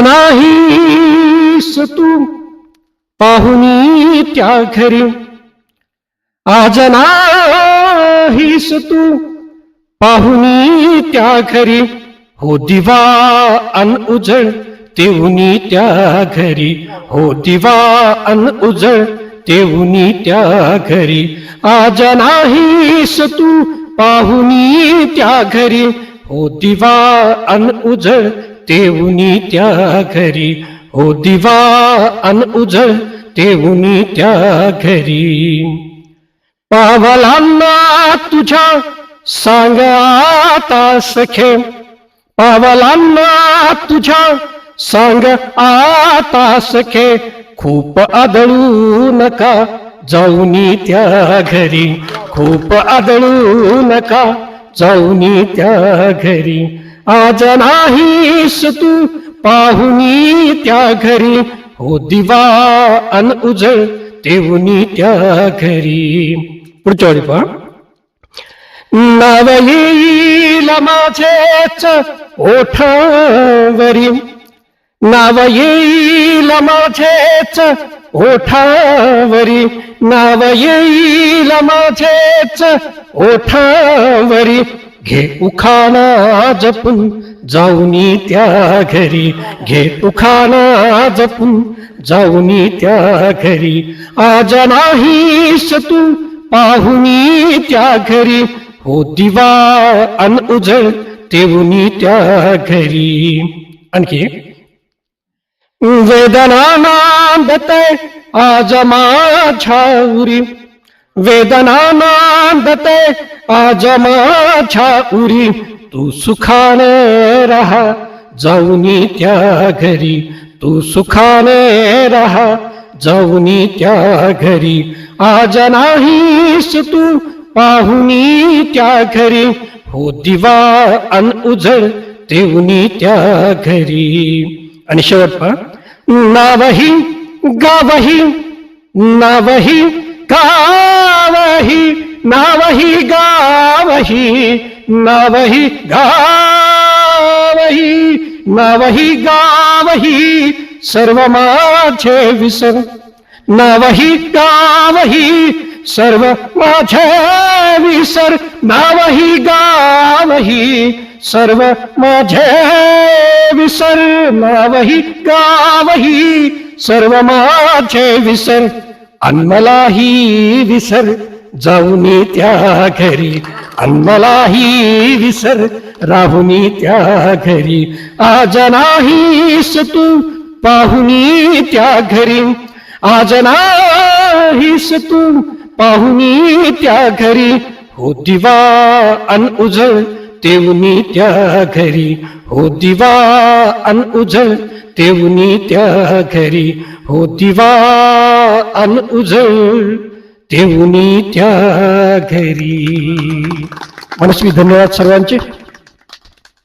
नाहीस तू। पाहुनी त्या घरी। आज नाहीस तू। पाहुनी त्या घरी। हो दिवा अन उजळ तेवनी त्या घरी। हो दिवा अन उजळ तेवनी त्या घरी। आज नाहीस तू। पाहुनी त्या घरी। हो दिवा अन उजळ तेवनी त्या घरी हो दिवा अन उजळ तेवनी त्या घरी पावलांना तुझ्या सांग सखे। पावलांना तुझ्या सांग आता सखे। खूप आदळू नका जाऊनी त्या घरी खूप आदळू नका जाऊनी त्या घरी आज नाहीस तू पाहुनी त्या घरी, हो दिवा अन उजळ तेवनी त्या घरी. पुढच्या वेळी पहा. येईल माझेच ओठावरी. नाव येईल माझेच ओठावरी. नाव येईल माझेच ओठावरी. घे उखाणा जपून, जाऊनी त्या घरी घे उखाणा जपून, जाऊनी त्या घरी आज नाहीस तू पाहुनी त्या घरी हो दिवा अन उजळ, तेवनी त्या घरी आणखी वेदना नांदत आज माझ्या उरी वेदना नांदत आज माझ्या उरी, तू सुखाने राहा जाऊनी त्या घरी तू सुखाने राहा जाऊनी त्या घरी आज नाहीस तू, पाहुनी त्या घरी हो दिवा अन उजळ तेवनी त्या घरी आणि शेवट पहा, नावही गावही नावही गावही। गावही नावही गावही नावही गावही सर्व माझे विसर। नावही गावही सर्व माझे विसर। नावही गावही सर्व माझे विसर। नावही गावही सर्व माझे विसर। अन्मलाही विसर। जाऊनी त्या घरी. अन्मलाही विसर राहुनी त्या घरी. आज नाहीस तू पाहुनी त्या घरी. आज नाहीस तू पाहुनी त्या घरी. हो दिवा अन उजळ तेवनी त्या घरी. हो दिवा अन उजळ तेवनी त्या घरी. हो दिवा अन उजळ. तेवनी त्या घरी. मनस्वी धन्यवाद सर्वांचे.